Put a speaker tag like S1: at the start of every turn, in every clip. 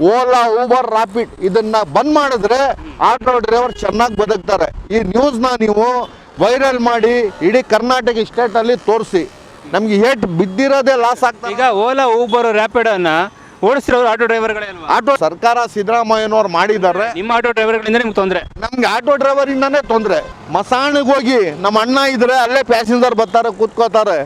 S1: Ola Uber Rapido ಇದನ್ನ ಬಂದ್ ಮಾಡಿದ್ರೆ ಆಟೋ ಡ್ರೈವರ್ ಚೆನ್ನಾಗಿ ಬದುಕ್ತಾರೆ. ಈ ನ್ಯೂಸ್ನ ನೀವು ವೈರಲ್ ಮಾಡಿ ಇಡೀ ಕರ್ನಾಟಕ ಸ್ಟೇಟ್ ಅಲ್ಲಿ ತೋರಿಸಿ. ನಮ್ಗೆ ಏಟ್ ಬಿದ್ದಿರೋದೇ ಲಾಸ್ ಆಗ್ತದೆ
S2: ಈಗ ಓಲಾ ಊಬರ್ ರಾಪಿಡ್ ಅನ್ನ ಓಡಿಸಿರೋರು ಆಟೋ ಡ್ರೈವರ್ಗಳೇ
S1: ಆಟೋ ಸರ್ಕಾರ ಸಿದ್ದರಾಮಯ್ಯನವ್ರು ಮಾಡಿದ್ದಾರೆ.
S2: ನಿಮ್ಮ ಆಟೋ ಡ್ರೈವರ್ಗಳಿಂದ ನಿಮ್ಗೆ ತೊಂದರೆ?
S1: ನಮ್ಗೆ ಆಟೋ ಡ್ರೈವರ್ ಇಂದಾನೆ ತೊಂದ್ರೆ. ಮಸಾಣಿಗೆ ಹೋಗಿ ನಮ್ಮ ಅಣ್ಣ ಇದ್ರೆ ಅಲ್ಲೇ ಪ್ಯಾಸೆಂಜರ್ ಬರ್ತಾರೆ ಕೂತ್ಕೋತಾರೆ?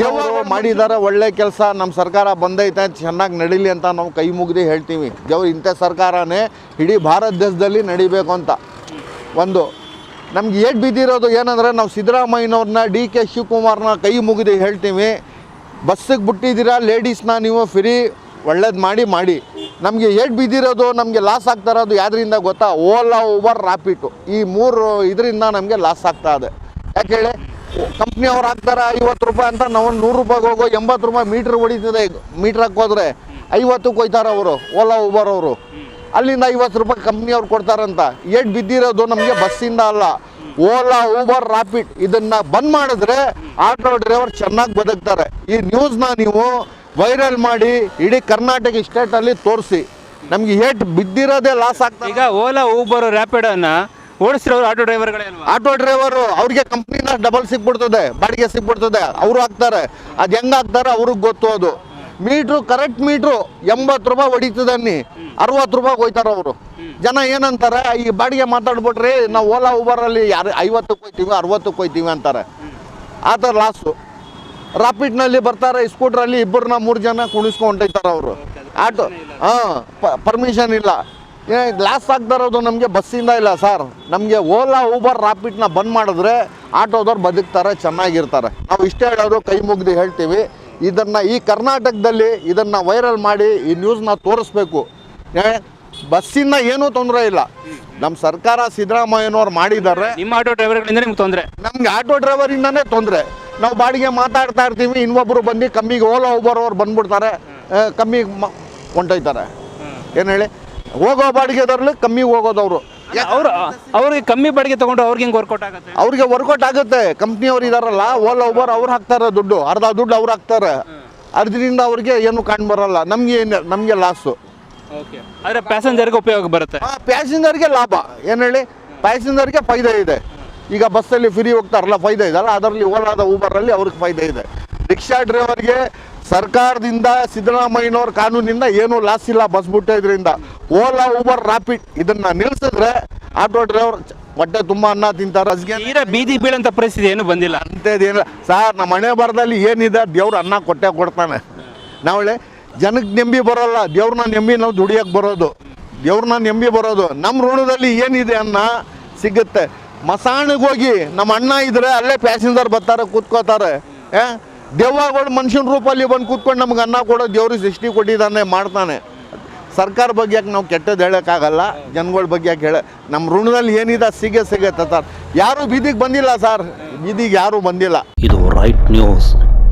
S1: ದೇವರು ಮಾಡಿದ್ದಾರೆ ಒಳ್ಳೆ ಕೆಲಸ ನಮ್ಮ ಸರ್ಕಾರ ಬಂದೈತೆ, ಚೆನ್ನಾಗಿ ನಡೀಲಿ ಅಂತ ನಾವು ಕೈ ಮುಗ್ದು ಹೇಳ್ತೀವಿ. ದೇವ್ರು ಇಂಥ ಸರ್ಕಾರನೇ ಇಡೀ ಭಾರತ ದೇಶದಲ್ಲಿ ನಡಿಬೇಕು ಅಂತ. ಒಂದು, ನಮ್ಗೆ ಏಟ್ ಬಿದ್ದಿರೋದು ಏನಂದ್ರೆ ನಾವು ಸಿದ್ದರಾಮಯ್ಯನವ್ರನ್ನ ಡಿ ಕೆ ಶಿವಕುಮಾರ್ನ ಕೈ ಮುಗಿದು ಹೇಳ್ತೀವಿ. ಬಸ್ಸಿಗೆ ಬಿಟ್ಟಿದ್ದೀರಾ, ಲೇಡೀಸ್ನ ನೀವು ಫ್ರೀ, ಒಳ್ಳೇದು ಮಾಡಿ ಮಾಡಿ. ನಮಗೆ ಏಟ್ ಬಿದ್ದಿರೋದು, ನಮಗೆ ಲಾಸ್ ಆಗ್ತಾ ಇರೋದು ಯಾವ್ದರಿಂದ ಗೊತ್ತಾ? ಓಲಾ ಓವರ್ ರಾಪಿಟು ಈ ಮೂರು ಇದರಿಂದ ನಮಗೆ ಲಾಸ್ ಆಗ್ತಾ ಇದೆ. ಯಾಕೆ ಹೇಳಿ? ಕಂಪ್ನಿಯವ್ರು ಹಾಕ್ತಾರೆ, ಐವತ್ತು ರೂಪಾಯಿ ಅಂತ, ನಾವು ನೂರು ರೂಪಾಯಿಗೆ ಹೋಗೋ ಎಂಬತ್ತು ರೂಪಾಯಿ ಮೀಟ್ರ್ ಹೊಡಿತದೆ. ಮೀಟ್ರ್ ಹಾಕೋದ್ರೆ ಐವತ್ತಕ್ಕೆ ಹೋಯ್ತಾರೆ ಅವರು, ಓಲಾ, ಉಬರ್ ಅವರು. ಅಲ್ಲಿಂದ ಐವತ್ತು ರೂಪಾಯಿ ಕಂಪ್ನಿಯವ್ರು ಕೊಡ್ತಾರಂತ. ಏಟ್ ಬಿದ್ದಿರೋದು ನಮಗೆ ಬಸ್ಸಿಂದ ಅಲ್ಲ. ಓಲಾ ಊಬರ್ ರಾಪಿಡ್ ಇದನ್ನ ಬಂದ್ ಮಾಡಿದ್ರೆ ಆಟೋ ಡ್ರೈವರ್ ಚೆನ್ನಾಗಿ ಬದುಕ್ತಾರೆ. ಈ ನ್ಯೂಸ್ನ ನೀವು ವೈರಲ್ ಮಾಡಿ ಇಡೀ ಕರ್ನಾಟಕ ಸ್ಟೇಟ್ ಅಲ್ಲಿ ತೋರಿಸಿ. ನಮಗೆ ಏಟ್ ಬಿದ್ದಿರೋದೇ ಲಾಸ್ ಆಗ್ತದೆ.
S2: ಈಗ ಓಲಾ ಊಬರ್ ರ್ಯಾಪಿಡನ್ನು ಓಡಿಸಿರೋರು ಆಟೋ ಡ್ರೈವರ್ಗಳೇ ಅಲ್ವಾ?
S1: ಆಟೋ ಡ್ರೈವರು ಅವ್ರಿಗೆ ಕಂಪ್ನಿನ ಡಬಲ್ ಸಿಕ್ಬಿಡ್ತದೆ ಬಾಡಿಗೆ ಸಿಕ್ಬಿಡ್ತದೆ ಅವರು ಹಾಕ್ತಾರೆ. ಅದು ಹೆಂಗ್ ಹಾಕ್ತಾರೆ ಅವ್ರಿಗೆ ಗೊತ್ತು ಅದು. ಮೀಟ್ರು ಕರೆಕ್ಟ್ ಮೀಟ್ರು ಎಂಬತ್ತು ರೂಪಾಯಿ ಹೊಡಿತದೆ ಅನ್ನಿ. ಅರವತ್ತು ರೂಪಾಯಿ ಹೋಯ್ತಾರೆ ಅವರು. ಜನ ಏನಂತಾರೆ ಈ ಬಾಡಿಗೆ ಮಾತಾಡ್ಬಿಟ್ರಿ ನಾವು ಓಲಾ ಊಬರಲ್ಲಿ ಯಾರು ಐವತ್ತಕ್ಕೆ ಹೋಯ್ತೀವಿ ಅರವತ್ತಕ್ಕೆ ಹೋಯ್ತೀವಿ ಅಂತಾರೆ. ಆ ಥರ ಲಾಸು ರಾಪಿಡ್ನಲ್ಲಿ ಬರ್ತಾರೆ ಸ್ಕೂಟ್ರಲ್ಲಿ ಇಬ್ಬರನ್ನ ಮೂರು ಜನ ಕುಣಿಸ್ಕೊಂಡು ಹೊಂಟೈತಾರೆ ಅವರು. ಆಟೋ ಹಾಂ ಪರ್ಮಿಷನ್ ಇಲ್ಲ. ಲಾಸ್ ಆಗ್ತಾ ಇರೋದು ನಮಗೆ ಬಸ್ಸಿಂದ ಇಲ್ಲ ಸರ್. ನಮಗೆ ಓಲಾ ಊಬರ್ ರಾಪಿಡ್ನ ಬಂದ್ ಮಾಡಿದ್ರೆ ಆಟೋದವ್ರು ಬದುಕ್ತಾರೆ ಚೆನ್ನಾಗಿರ್ತಾರೆ. ನಾವು ಇಷ್ಟೇ ಹೇಳೋದು ಕೈ ಮುಗ್ದು ಹೇಳ್ತೀವಿ. ಇದನ್ನು ಈ ಕರ್ನಾಟಕದಲ್ಲಿ ಇದನ್ನು ವೈರಲ್ ಮಾಡಿ ಈ ನ್ಯೂಸ್ನ ತೋರಿಸ್ಬೇಕು. ಏ, ಬಸ್ಸಿಂದ ಏನೂ ತೊಂದರೆ ಇಲ್ಲ. ನಮ್ಮ ಸರ್ಕಾರ ಸಿದ್ದರಾಮಯ್ಯನವ್ರು ಮಾಡಿದ್ದಾರೆ.
S2: ನಿಮ್ಮ ಆಟೋ ಡ್ರೈವರ್ಗಳಿಂದ ನಿಮ್ಗೆ ತೊಂದರೆ?
S1: ನಮ್ಗೆ ಆಟೋ ಡ್ರೈವರಿಂದನೇ ತೊಂದರೆ. ನಾವು ಬಾಡಿಗೆ ಮಾತಾಡ್ತಾ ಇರ್ತೀವಿ ಇನ್ನೊಬ್ಬರು ಬಂದು ಕಮ್ಮಿಗೆ ಓಲಾ ಊಬರ್ ಅವ್ರು ಬಂದ್ಬಿಡ್ತಾರೆ. ಕಮ್ಮಿಗೆ ಹೊಂಟೋಯ್ತಾರೆ ಏನು ಹೇಳಿ? ಹೋಗೋ ಬಾಡಿಗೆದವ್ರಲ್ಲಿ ಕಮ್ಮಿ ಹೋಗೋದವರು
S2: ಅವರು. ಅವ್ರಿಗೆ ಕಮ್ಮಿ ಬಾಡಿಗೆ ತಗೊಂಡು ಅವ್ರಿಗೆ ಹೆಂಗೆ ವರ್ಕೌಟ್ ಆಗುತ್ತೆ?
S1: ಅವ್ರಿಗೆ ವರ್ಕೌಟ್ ಆಗುತ್ತೆ. ಕಂಪ್ನಿಯವ್ರು ಇದಾರಲ್ಲ ಓಲಾ ಊಬರ್ ಅವ್ರು ಹಾಕ್ತಾರೆ ದುಡ್ಡು. ಅರ್ಧ ದುಡ್ಡು ಅವ್ರು ಹಾಕ್ತಾರೆ. ಅರ್ಧದಿಂದ ಅವ್ರಿಗೆ ಏನು ಕಾಣ್ ಬರಲ್ಲ. ನಮಗೆ ನಮಗೆ ಲಾಸು
S2: ಓಕೆ ಆದರೆ ಪ್ಯಾಸೆಂಜರ್ಗೆ ಉಪಯೋಗ ಬರುತ್ತೆ.
S1: ಪ್ಯಾಸೆಂಜರ್ಗೆ ಲಾಭ. ಏನು ಹೇಳಿ? ಪ್ಯಾಸೆಂಜರ್ಗೆ ಫೈದೆ ಇದೆ. ಈಗ ಬಸ್ಸಲ್ಲಿ ಫ್ರೀ ಹೋಗ್ತಾರಲ್ಲ ಫೈದೆ ಇದೆಲ್ಲ ಅದರಲ್ಲಿ ಓಲಾದ ಊಬರಲ್ಲಿ ಅವ್ರಿಗೆ ಫೈದೆ ಇದೆ. ರಿಕ್ಷಾ ಡ್ರೈವರ್ಗೆ ಸರ್ಕಾರದಿಂದ ಸಿದ್ದರಾಮಯ್ಯನವ್ರ ಕಾನೂನಿಂದ ಏನೂ ಲಾಸ್ ಇಲ್ಲ ಬಸ್ ಬಿಟ್ಟೋದ್ರಿಂದ ಓಲಾ ಊಬರ್ ರಾಪಿಡ್ ಇದನ್ನ ನಿಲ್ಸಿದ್ರೆ ಆಟೋ ಡ್ರೈವರ್ ಹೊಟ್ಟೆ ತುಂಬಾ ಅನ್ನ ತಿಂತಾರೆ.
S2: ತೀರಾ ಬೀದಿ ಬೀಳಂತ ಪರಿಸ್ಥಿತಿ ಏನು ಬಂದಿಲ್ಲ.
S1: ಅಂತದೇನಿಲ್ಲ ಸರ್ ನಮ್ಮ ಮನೆ ಬರದಲ್ಲಿ ಏನಿದೆ ದೇವ್ರು ಅನ್ನ ಕೊಟ್ಟೆ ಕೊಡ್ತಾನೆ. ನಾವಳೆ ಜನಕ್ಕೆ ನೆಂಬಿ ಬರೋಲ್ಲ ದೇವ್ರನ್ನ ನೆಂಬಿ ನಾವು ದುಡಿಯೋಕೆ ಬರೋದು. ದೇವ್ರನ್ನ ನೆಂಬಿ ಬರೋದು. ನಮ್ಮ ಋಣದಲ್ಲಿ ಏನಿದೆ ಅನ್ನ ಸಿಗುತ್ತೆ. ಮಸಾಣಿಗೆ ಹೋಗಿ ನಮ್ಮ ಅಣ್ಣ ಇದ್ರೆ ಅಲ್ಲೇ ಪ್ಯಾಸೆಂಜರ್ ಬರ್ತಾರೆ ಕೂತ್ಕೋತಾರೆ. ಏ ದೇವಗಳು ಮನುಷ್ಯನ ರೂಪಲ್ಲಿ ಬಂದು ಕೂತ್ಕೊಂಡು ನಮ್ಗೆ ಅನ್ನ ಕೊಡೋ ದೇವ್ರಿಗೆ ಸೃಷ್ಟಿ ಕೊಟ್ಟಿದ್ದಾನೆ ಮಾಡ್ತಾನೆ. ಸರ್ಕಾರ ಬಗ್ಗೆ ಯಾಕೆ ನಾವು ಕೆಟ್ಟದ್ದು ಹೇಳೋಕ್ಕಾಗಲ್ಲ? ಜನಗಳ ಬಗ್ಗೆ ಯಾಕೆ ಹೇಳ? ನಮ್ಮ ಋಣದಲ್ಲಿ ಏನಿದೆ, ಸಿಗೇ ಸಿಗತ್ತೆ ಸರ್. ಯಾರೂ ಬೀದಿಗೆ ಬಂದಿಲ್ಲ ಸರ್. ಬೀದಿಗೆ ಯಾರೂ ಬಂದಿಲ್ಲ.
S3: ಇದು ರೈಟ್ ನ್ಯೂಸ್